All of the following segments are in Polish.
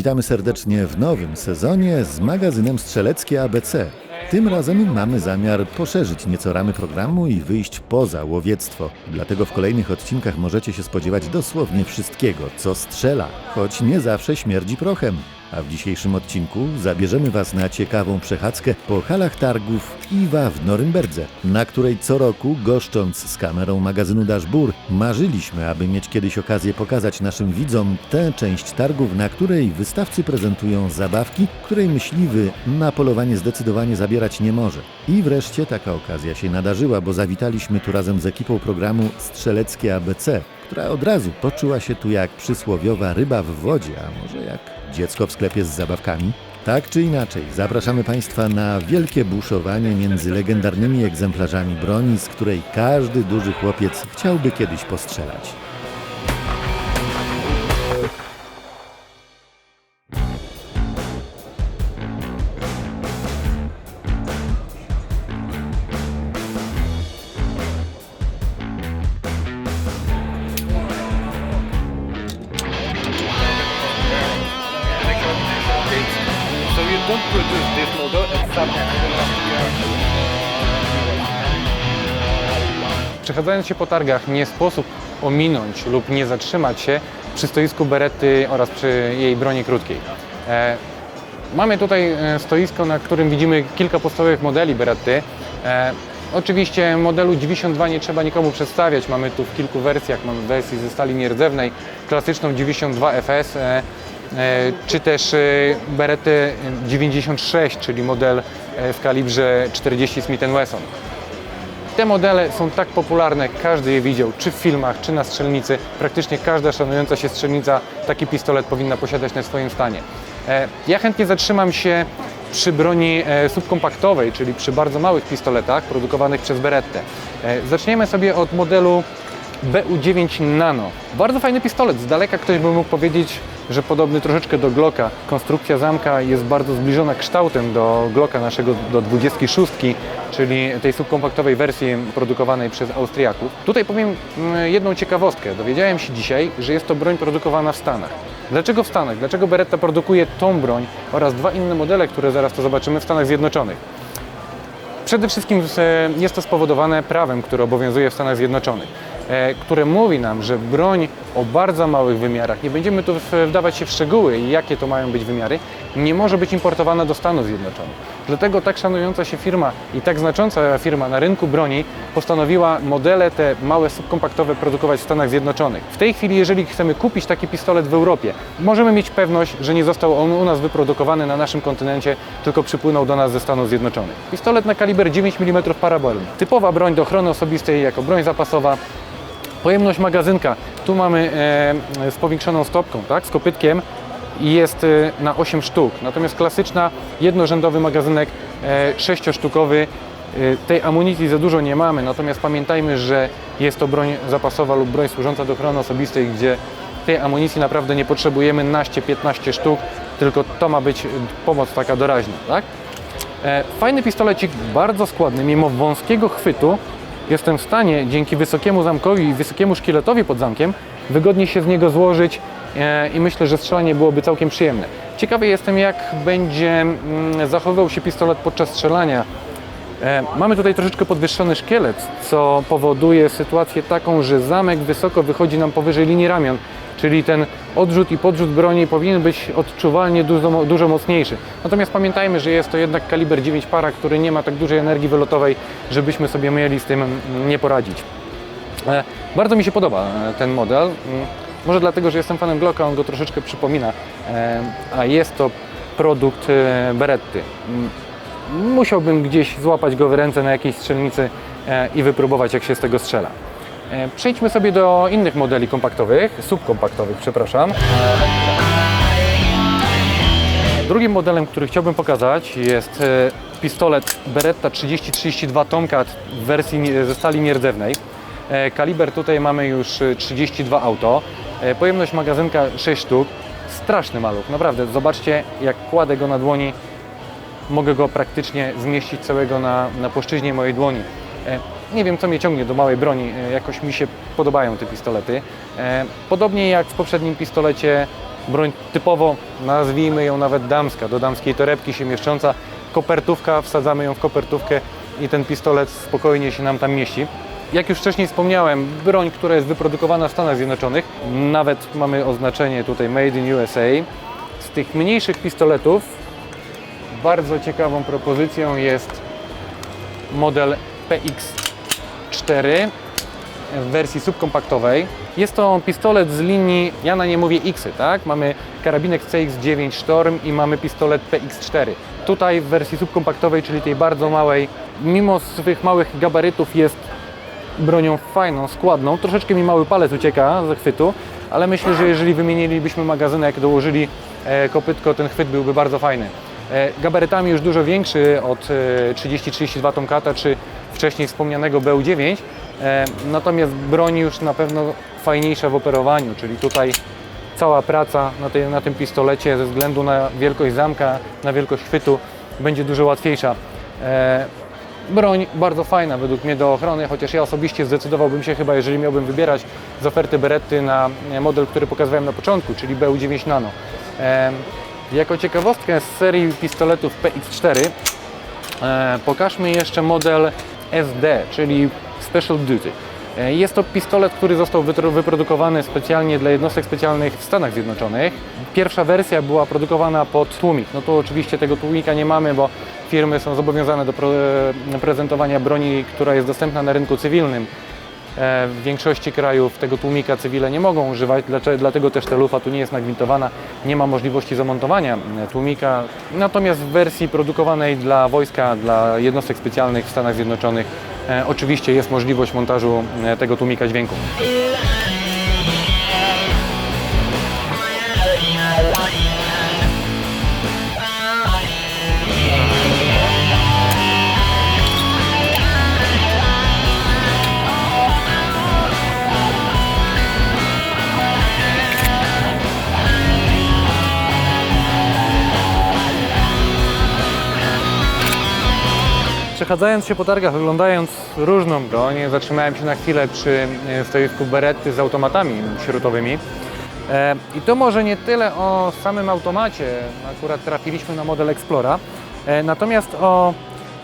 Witamy serdecznie w nowym sezonie z magazynem Strzeleckie ABC. Tym razem mamy zamiar poszerzyć nieco ramy programu i wyjść poza łowiectwo. Dlatego w kolejnych odcinkach możecie się spodziewać dosłownie wszystkiego, co strzela, choć nie zawsze śmierdzi prochem. A w dzisiejszym odcinku zabierzemy Was na ciekawą przechadzkę po halach targów IWA w Norymberdze, na której co roku, goszcząc z kamerą magazynu Dashbur, marzyliśmy, aby mieć kiedyś okazję pokazać naszym widzom tę część targów, na której wystawcy prezentują zabawki, której myśliwy na polowanie zdecydowanie zabierać nie może. I wreszcie taka okazja się nadarzyła, bo zawitaliśmy tu razem z ekipą programu Strzeleckie ABC, która od razu poczuła się tu jak przysłowiowa ryba w wodzie, a może jak dziecko w sklepie z zabawkami. Tak czy inaczej, zapraszamy Państwa na wielkie buszowanie między legendarnymi egzemplarzami broni, z której każdy duży chłopiec chciałby kiedyś postrzelać. Przechadzając się po targach nie sposób ominąć lub nie zatrzymać się przy stoisku Beretty oraz przy jej broni krótkiej. E, mamy tutaj e, stoisko, na którym widzimy kilka podstawowych modeli Beretty. E, oczywiście modelu 92 nie trzeba nikomu przedstawiać, mamy tu w kilku wersjach, mamy wersję ze stali nierdzewnej, klasyczną 92 FS, czy też Beretty 96, czyli model w kalibrze 40 Smith Wesson. Te modele są tak popularne, każdy je widział, czy w filmach, czy na strzelnicy. Praktycznie każda szanująca się strzelnica taki pistolet powinna posiadać na swoim stanie. E, Ja chętnie zatrzymam się przy broni e, subkompaktowej, czyli przy bardzo małych pistoletach produkowanych przez Berettę. E, Zaczniemy sobie od modelu BU9 Nano. Bardzo fajny pistolet. Z daleka ktoś by mógł powiedzieć, że podobny troszeczkę do Glocka. Konstrukcja zamka jest bardzo zbliżona kształtem do Glocka naszego, do 26, czyli tej subkompaktowej wersji produkowanej przez Austriaków. Tutaj powiem mm, jedną ciekawostkę. Dowiedziałem się dzisiaj, że jest to broń produkowana w Stanach. Dlaczego w Stanach? Dlaczego Beretta produkuje tą broń oraz dwa inne modele, które zaraz to zobaczymy w Stanach Zjednoczonych? Przede wszystkim e, jest to spowodowane prawem, które obowiązuje w Stanach Zjednoczonych, e, które mówi nam, że broń o bardzo małych wymiarach, nie będziemy tu wdawać się w szczegóły i jakie to mają być wymiary, nie może być importowana do Stanów Zjednoczonych. Dlatego tak szanująca się firma i tak znacząca firma na rynku broni postanowiła modele te małe subkompaktowe produkować w Stanach Zjednoczonych. W tej chwili, jeżeli chcemy kupić taki pistolet w Europie, możemy mieć pewność, że nie został on u nas wyprodukowany na naszym kontynencie, tylko przypłynął do nas ze Stanów Zjednoczonych. Pistolet na kaliber 9 mm parabolem. Typowa broń do ochrony osobistej jako broń zapasowa. Pojemność magazynka. Tu mamy e, z powiększoną stopką, tak, z kopytkiem i jest e, na 8 sztuk. Natomiast klasyczna, jednorzędowy magazynek e, 6-sztukowy. E, tej amunicji za dużo nie mamy, natomiast pamiętajmy, że jest to broń zapasowa lub broń służąca do ochrony osobistej, gdzie tej amunicji naprawdę nie potrzebujemy naście, 15 sztuk, tylko to ma być pomoc taka doraźna, tak? Fajny pistolecik, bardzo składny, mimo wąskiego chwytu jestem w stanie dzięki wysokiemu zamkowi i wysokiemu szkieletowi pod zamkiem wygodnie się z niego złożyć e, i myślę, że strzelanie byłoby całkiem przyjemne. Ciekawy jestem jak będzie mm, zachowywał się pistolet podczas strzelania. E, Mamy tutaj troszeczkę podwyższony szkielet, co powoduje sytuację taką, że zamek wysoko wychodzi nam powyżej linii ramion, czyli ten odrzut i podrzut broni powinien być odczuwalnie dużo, dużo mocniejszy. Natomiast pamiętajmy, że jest to jednak kaliber 9 para, który nie ma tak dużej energii wylotowej, żebyśmy sobie mieli z tym mm, nie poradzić. E, Bardzo mi się podoba e, ten model. Mm, Może dlatego, że jestem fanem Glocka, on go troszeczkę przypomina, e, a jest to produkt Beretty. Mm, Musiałbym gdzieś złapać go w ręce na jakiejś strzelnicy i wypróbować, jak się z tego strzela. E, Przejdźmy sobie do innych modeli kompaktowych, subkompaktowych, przepraszam. Drugim modelem, który chciałbym pokazać jest e, pistolet Beretta 3032 Tomcat w wersji ze stali nierdzewnej. E, Kaliber tutaj mamy już e, 32 auto. Pojemność magazynka 6 sztuk. Straszny maluch, naprawdę. Zobaczcie jak kładę go na dłoni. mogę go praktycznie zmieścić całego na, na płaszczyźnie mojej dłoni. Nie wiem, co mnie ciągnie do małej broni. E, Jakoś mi się podobają te pistolety. E, Podobnie jak w poprzednim pistolecie, broń typowo, nazwijmy ją nawet damska, do damskiej torebki się mieszcząca. Kopertówka, wsadzamy ją w kopertówkę i ten pistolet spokojnie się nam tam mieści. Jak już wcześniej wspomniałem, broń, która jest wyprodukowana w Stanach Zjednoczonych, nawet mamy oznaczenie tutaj Made in USA. Z tych mniejszych pistoletów bardzo ciekawą propozycją jest model PX4 w wersji subkompaktowej. Jest to pistolet z linii, ja na nie mówię X, tak? Mamy karabinek CX9 Storm i mamy pistolet PX4. Tutaj w wersji subkompaktowej, czyli tej bardzo małej, mimo swych małych gabarytów jest bronią fajną, składną. Troszeczkę mi mały palec ucieka ze chwytu, ale myślę, że jeżeli wymienilibyśmy magazynek, dołożyli e, kopytko, ten chwyt byłby bardzo fajny. E, gabarytami już dużo większy od e, 30-32 Tomcata, czy wcześniej wspomnianego BU9, e, natomiast broń już na pewno fajniejsza w operowaniu, czyli tutaj cała praca na, tej, na tym pistolecie ze względu na wielkość zamka, na wielkość chwytu będzie dużo łatwiejsza. E, broń bardzo fajna według mnie do ochrony, chociaż ja osobiście zdecydowałbym się chyba, jeżeli miałbym wybierać z oferty Beretty na model, który pokazywałem na początku, czyli BU9 Nano. E, jako ciekawostkę z serii pistoletów PX4 e, pokażmy jeszcze model SD, czyli Special Duty. E, Jest to pistolet, który został wyprodukowany specjalnie dla jednostek specjalnych w Stanach Zjednoczonych. Pierwsza wersja była produkowana pod tłumik. No tu oczywiście tego tłumika nie mamy, bo firmy są zobowiązane do e, prezentowania broni, która jest dostępna na rynku cywilnym. E, W większości krajów tego tłumika cywile nie mogą używać, dlatego też ta lufa tu nie jest nagwintowana, nie ma możliwości zamontowania e, tłumika. Natomiast w wersji produkowanej dla wojska, dla jednostek specjalnych w Stanach Zjednoczonych e, oczywiście jest możliwość montażu tego tłumika dźwięku. Przechadzając się po targach, oglądając różną broń, zatrzymałem się na chwilę przy e, stoisku Beretty z automatami śrutowymi. E, I to może nie tyle o samym automacie, akurat trafiliśmy na model Explora, e, natomiast o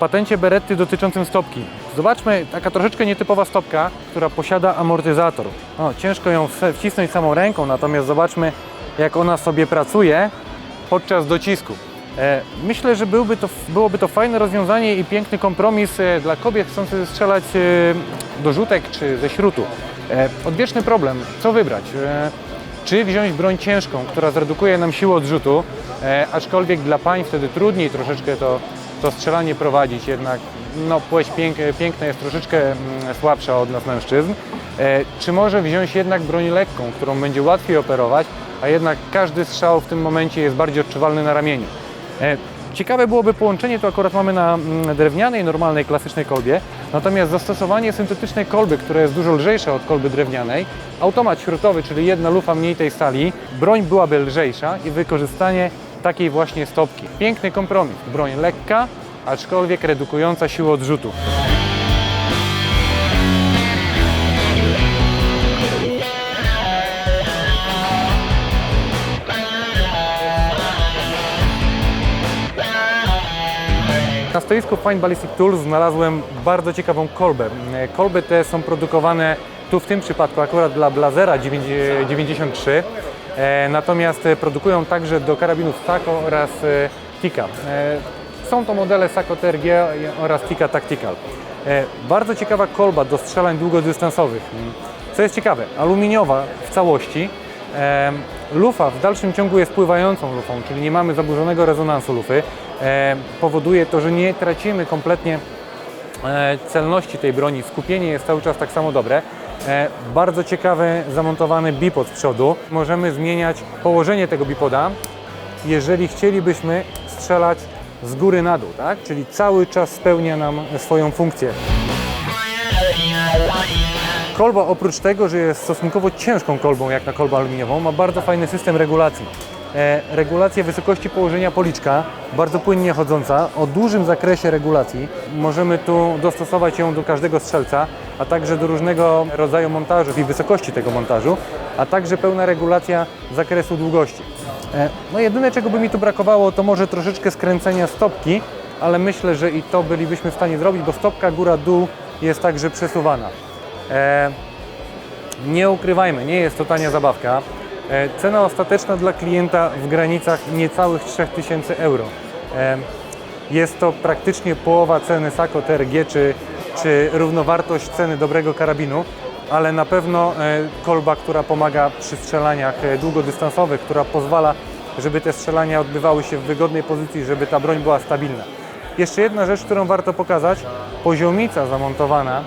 patencie Beretty dotyczącym stopki. Zobaczmy, taka troszeczkę nietypowa stopka, która posiada amortyzator. Ciężko ją wcisnąć samą ręką, natomiast zobaczmy, jak ona sobie pracuje podczas docisku. E, Myślę, że byłby to, byłoby to fajne rozwiązanie i piękny kompromis e, dla kobiet chcących strzelać e, do rzutek czy ze śrutu. Odwieczny problem, co wybrać? Czy wziąć broń ciężką, która zredukuje nam siłę odrzutu, aczkolwiek dla pań wtedy trudniej troszeczkę to, to strzelanie prowadzić, jednak no, płeć pięk, piękna jest troszeczkę mm, słabsza od nas mężczyzn. Czy może wziąć jednak broń lekką, którą będzie łatwiej operować, a jednak każdy strzał w tym momencie jest bardziej odczuwalny na ramieniu. E, Ciekawe byłoby połączenie, tu akurat mamy na mm, drewnianej, normalnej, klasycznej kolbie, natomiast zastosowanie syntetycznej kolby, która jest dużo lżejsza od kolby drewnianej, automat śrutowy, czyli jedna lufa mniej tej stali, broń byłaby lżejsza i wykorzystanie takiej właśnie stopki. Piękny kompromis, broń lekka, aczkolwiek redukująca siłę odrzutu. Stoisku Fine Ballistic Tools znalazłem bardzo ciekawą kolbę. E, Kolby te są produkowane tu w tym przypadku akurat dla Blazera 93, e, natomiast e, produkują także do karabinów Sako oraz Tika. Są to modele Sako TRG oraz Tika Tactical. Bardzo ciekawa kolba do strzelań długodystansowych. Co jest ciekawe, aluminiowa w całości, Lufa w dalszym ciągu jest pływającą lufą, czyli nie mamy zaburzonego rezonansu lufy. Em, Powoduje to, że nie tracimy kompletnie e, celności tej broni. Skupienie jest cały czas tak samo dobre. E, Bardzo ciekawy zamontowany bipod z przodu. Możemy zmieniać położenie tego bipoda, jeżeli chcielibyśmy strzelać z góry na dół, tak? Czyli cały czas spełnia nam swoją funkcję. Kolba oprócz tego, że jest stosunkowo ciężką kolbą jak na kolbę aluminiową, ma bardzo fajny system regulacji. E, regulacja wysokości położenia policzka, bardzo płynnie chodząca, o dużym zakresie regulacji. Możemy tu dostosować ją do każdego strzelca, a także do różnego rodzaju montażu i wysokości tego montażu, a także pełna regulacja zakresu długości. E, No jedyne czego by mi tu brakowało to może troszeczkę skręcenia stopki, ale myślę, że i to bylibyśmy w stanie zrobić, bo stopka góra-dół jest także przesuwana. E, nie ukrywajmy, nie jest to tania zabawka. E, Cena ostateczna dla klienta w granicach niecałych 3000 euro. E, Jest to praktycznie połowa ceny Sako TRG czy, czy równowartość ceny dobrego karabinu, ale na pewno e, kolba, która pomaga przy strzelaniach długodystansowych, która pozwala, żeby te strzelania odbywały się w wygodnej pozycji, żeby ta broń była stabilna. Jeszcze jedna rzecz, którą warto pokazać, poziomica zamontowana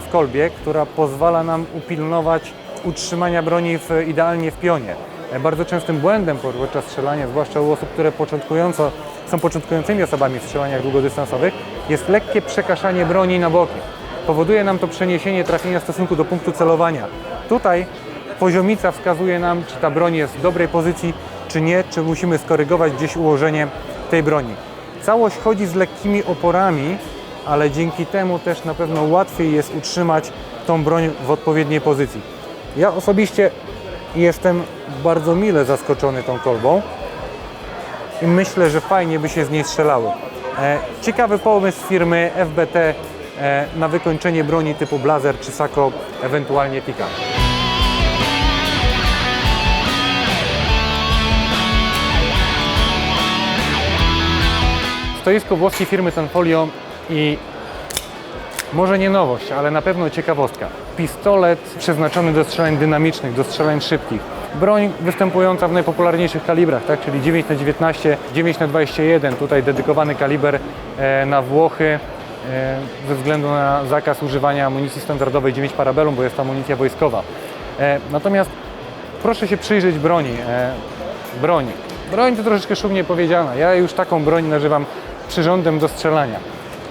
w kolbie, która pozwala nam upilnować utrzymania broni w, idealnie w pionie. Bardzo częstym błędem podczas strzelania, zwłaszcza u osób, które początkująco, są początkującymi osobami w strzelaniach długodystansowych, jest lekkie przekaszanie broni na boki. Powoduje nam to przeniesienie trafienia w stosunku do punktu celowania. Tutaj poziomica wskazuje nam, czy ta broń jest w dobrej pozycji, czy nie, czy musimy skorygować gdzieś ułożenie tej broni. Całość chodzi z lekkimi oporami, ale dzięki temu też na pewno łatwiej jest utrzymać tą broń w odpowiedniej pozycji. Ja osobiście jestem bardzo mile zaskoczony tą kolbą i myślę, że fajnie by się z niej strzelało. E, Ciekawy pomysł firmy FBT e, na wykończenie broni typu Blazer czy Sako, ewentualnie Pika. Stoisko włoskiej firmy Tanfolio i może nie nowość, ale na pewno ciekawostka. Pistolet przeznaczony do strzelań dynamicznych, do strzelań szybkich. Broń występująca w najpopularniejszych kalibrach, tak? czyli 9 na 19 9 na 21 tutaj dedykowany kaliber e, na Włochy e, ze względu na zakaz używania amunicji standardowej 9 Parabellum, bo jest to amunicja wojskowa. E, natomiast proszę się przyjrzeć broni. Broni. Broń to troszeczkę szumnie powiedziana. Ja już taką broń nazywam przyrządem do strzelania.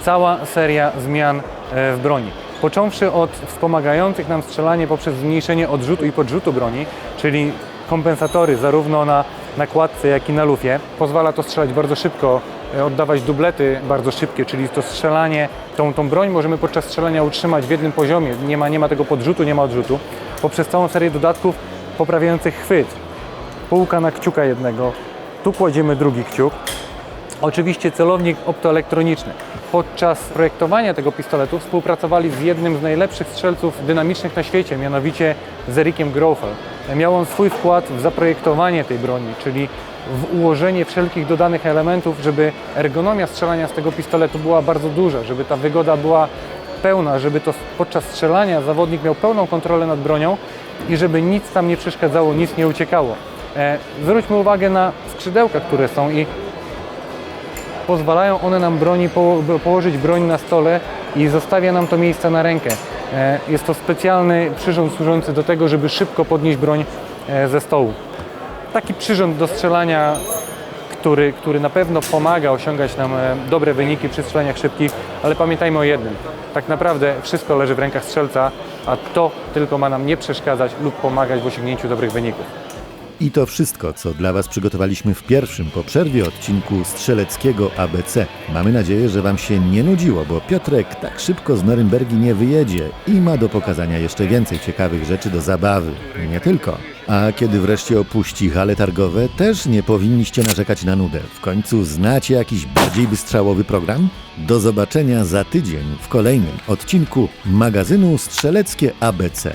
Cała seria zmian w broni. Począwszy od wspomagających nam strzelanie poprzez zmniejszenie odrzutu i podrzutu broni, czyli kompensatory zarówno na nakładce, jak i na lufie. Pozwala to strzelać bardzo szybko, e, oddawać dublety bardzo szybkie, czyli to strzelanie, tą, tą broń możemy podczas strzelania utrzymać w jednym poziomie. Nie ma, nie ma tego podrzutu, nie ma odrzutu. Poprzez całą serię dodatków poprawiających chwyt, półka na kciuka jednego, tu kładziemy drugi kciuk. Oczywiście celownik optoelektroniczny. Podczas projektowania tego pistoletu współpracowali z jednym z najlepszych strzelców dynamicznych na świecie, mianowicie z Ericiem Grofel. Miał on swój wkład w zaprojektowanie tej broni, czyli w ułożenie wszelkich dodanych elementów, żeby ergonomia strzelania z tego pistoletu była bardzo duża, żeby ta wygoda była pełna, żeby to podczas strzelania zawodnik miał pełną kontrolę nad bronią i żeby nic tam nie przeszkadzało, nic nie uciekało. E, zwróćmy uwagę na skrzydełka, które są i pozwalają one nam broni po, położyć broń na stole i zostawia nam to miejsce na rękę. E, Jest to specjalny przyrząd służący do tego, żeby szybko podnieść broń e, ze stołu. Taki przyrząd do strzelania, który, który na pewno pomaga osiągać nam e, dobre wyniki przy strzelaniach szybkich, ale pamiętajmy o jednym. Tak naprawdę wszystko leży w rękach strzelca, a to tylko ma nam nie przeszkadzać lub pomagać w osiągnięciu dobrych wyników. I to wszystko, co dla Was przygotowaliśmy w pierwszym po przerwie odcinku Strzeleckiego ABC. Mamy nadzieję, że Wam się nie nudziło, bo Piotrek tak szybko z Norymbergi nie wyjedzie i ma do pokazania jeszcze więcej ciekawych rzeczy do zabawy. Nie tylko. A kiedy wreszcie opuści hale targowe, też nie powinniście narzekać na nudę. W końcu znacie jakiś bardziej wystrzałowy program? Do zobaczenia za tydzień w kolejnym odcinku magazynu Strzeleckie ABC.